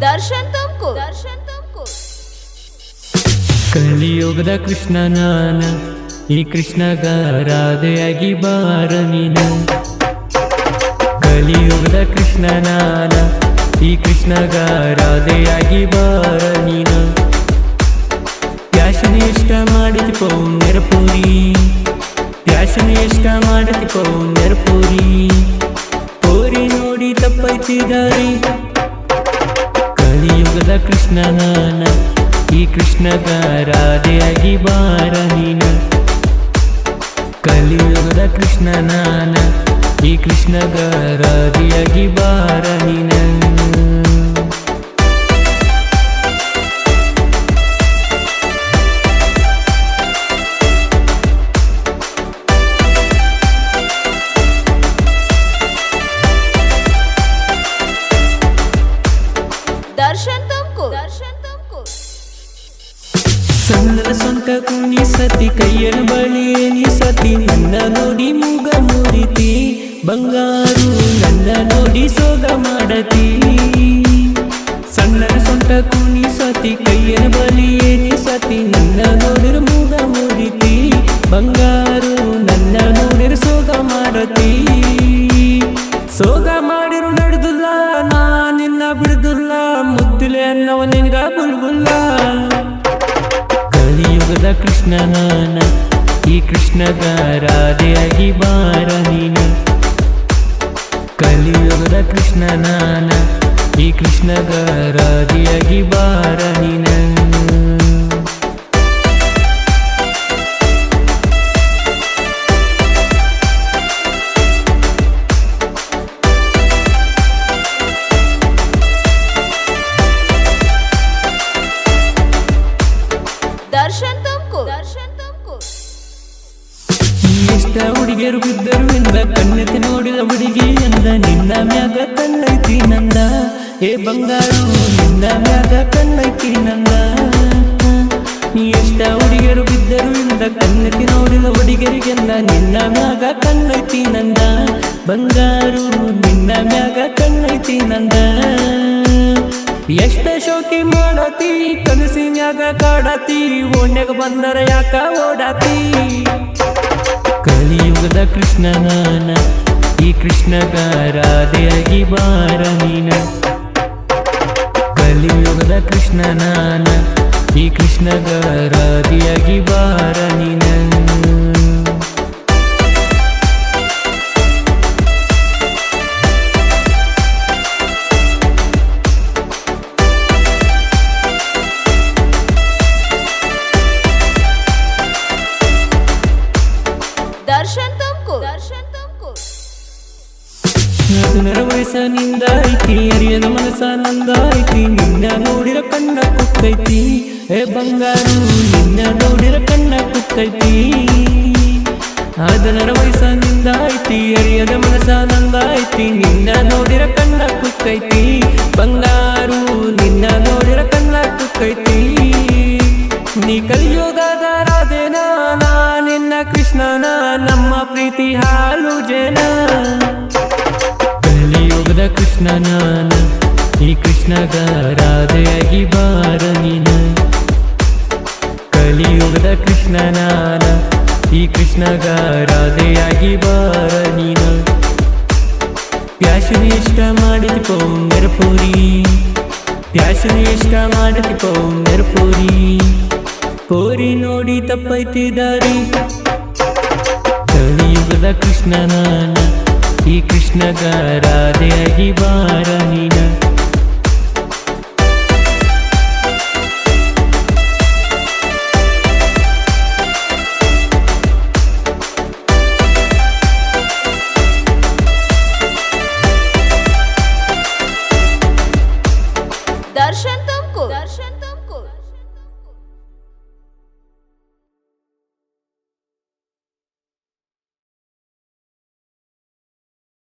ದರ್ಶನ್ ತುಮಕು ದರ್ಶನ್ ತುಮಕು ಕಲಿಯುಗದ ಕೃಷ್ಣ ನಾನ ಈ ಕೃಷ್ಣಗ ರಾಧೆಯಾಗಿ ಬಾರ ನೀನು. ಕಲಿಯುಗದ ಕೃಷ್ಣ ನಾನ, ಈ ಕೃಷ್ಣಗ ರಾಧೆಯಾಗಿ ಬಾರ ನೀನ. ಪ್ಯಾಶನ್ ಇಷ್ಟ ಮಾಡಿದ ನೆರಪೂರಿ ಪ್ಯಾಶನ್ ಇಷ್ಟ ಮಾಡಿದ ನೆರಪೂರಿ ಪೋರಿ. ನೋಡಿ ತಪ್ಪೈತಿದ್ದಾರೆ ಕಲಿಯುಗದ ಕೃಷ್ಣನಾನ ಈ ಕೃಷ್ಣಗ ರಾಧೆಯಾಗಿ ಬಾರ ನೀನ. ಕಲಿಯುಗದ ಕೃಷ್ಣ ನಾನ ಈ ಕೃಷ್ಣಗ ರಾಧೆಯಾಗಿ ಬಾರ ನೀನ ದರ್ಶನ್ ತುಮಕು ದರ್ಶನ್ ತುಮಕು ಸಣ್ಣನ ಸ್ವಂತ ಕುಣಿ ಸತಿ ಕೈಯನ್ನು ಬಳಿ ಸತಿ ನನ್ನ ನೋಡಿ ಮೂಗ ಮುರಿತಿ. ಬಂಗಾರು, ನನ್ನ ನೋಡಿ ಸೋಗ ಮಾಡತಿ. ಸಣ್ಣ ಸೊಂಟ ಕುಣಿ ಸತಿ ಕೈಯ ಬಲಿಯೇನಿ ಸತಿ ನನ್ನ ನೋಡಿರ ಮೂಗ ಮೂಡಿತಿ. ಬಂಗಾರು, ನನ್ನ ನೋಡಿರ ಸೋಗ ಮಾಡತಿ. ಸೋಗ ಮಾಡಿರು ನಡೆದುಲ್ಲ, ನಾ ನಿನ್ನ ಬಿಡುದಿಲ್ಲ ಮುದ್ದಿಲೆ ಅನ್ನವ ನಿನ್ಗ ಬುಲ್ಬುಲ್ಲ. ಕಲಿಯುಗದ ಕೃಷ್ಣ ನಾನ ಈ ಕೃಷ್ಣದ ರಾಧೆಯಾಗಿ ಬಾರ ನೀನ. ಕಲಿಯುಗದ ಕೃಷ್ಣ ನಾನ. ಈ ಕೃಷ್ಣಗ ರಾಜಿಯಾಗಿ ಬಾರ ನೀನ ಎಷ್ಟ ಹುಡುಗಿಯರು ಬಿದ್ದರು ಎಂದ ಕಣ್ಣೆತ್ತಿ ನೋಡಿದ ಹುಡುಗಿ ಎಂದ, ನಿನ್ನ ಮ್ಯಾಗ ಕಣ್ಣೈತಿ ನಂದ, ಏ ಬಂಗಾರು, ನಿನ್ನ ಮ್ಯಾಗ ಕಣ್ಣೈತಿ ನಂದ. ನೀ ಎಷ್ಟ ಹುಡುಗಿಯರು ಬಿದ್ದರು ಎಂದ ಕಣ್ಣೆತ್ತಿ ನೋಡಿದ ಹುಡುಗರಿಗೆಂದ ನಿನ್ನ ಮ್ಯಾಗ ಕಣ್ಣೈತಿ ನಂದ, ಬಂಗಾರು, ನಿನ್ನ ಮ್ಯಾಗ ಕಣ್ಣೈತಿ ನಂದ. ಎಷ್ಟ ಶೋಕಿ ಮಾಡತಿ, ಕನಸಿನ್ಯಾಗ ಕಾಡತಿ, ಓಣ್ಯಾಗ ಬಂದರ ಯಾಕ ಓಡಾತಿ? ಕಲಿಯುಗದ ಕೃಷ್ಣ ನಾನ ಈ ಕೃಷ್ಣಗ ರಾಧೆಯಾಗಿ ಬಾರ ನೀನ. ಕಲಿಯುಗದ ಕೃಷ್ಣ ನಾನ ಈ ಕೃಷ್ಣಗ ರಾಧೆಯಾಗಿ ಬಾರ ನೀನ ದರ್ಶನ್ ತುಮಕೂರು. ದರ್ಶನ್ ತುಮಕು ಹದಿನರ ವಯಸ್ಸನಿಂದ ಐತಿ ಅರಿಯದ ಮನಸ್ಸ ನಂದ ಐತಿ, ನಿನ್ನ ನೋಡಿರ ಕಣ್ಣ ಕುತ್ತೈತಿ ಏ ಬಂಗಾರು, ನಿನ್ನ ನೋಡಿರ ಕಣ್ಣ ಕುತ್ತೈತಿ ಹದಿನರ ವಯಸ್ಸನಿಂದ ಐತಿ ಅರಿಯದ ಮನಸ್ಸ ನಂದ ಐತಿ, ನಿನ್ನ ನೋಡಿರ ಕಣ್ಣ ಕುತ್ತೈತಿ ಬಂಗಾರು, ನಿನ್ನ ನೋಡಿರ ಕಣ್ಣ ಕುತ್ತೈತಿ ನೀ ಕಲಿಯೋಗಾದ ಕೃಷ್ಣ ನಾನ, ಈ ಕೃಷ್ಣಗ ರಾಧೆಯಾಗಿ ಬಾರ ನೀನ. ಕಲಿಯುಗದ ಕೃಷ್ಣ ನಾನ, ಈ ಕೃಷ್ಣಗ ರಾಧೆಯಾಗಿ ಬಾರ ನೀನ. ಪ್ಯಾಶನ್ ಇಷ್ಟ ಮಾಡಿದ ನೆರಪೂರಿ ಪ್ಯಾಶನ್ ಇಷ್ಟ ಮಾಡಿದ ನೆರಪೂರಿ ಪೋರಿ ನೋಡಿ ತಪ್ಪೈತಿದಾರಿ ಕಲಿಯುಗದ ಕೃಷ್ಣ ನಾನ, ಈ ಕೃಷ್ಣಗ ರಾಧೆಯಾಗಿ ಬಾರ दर्शन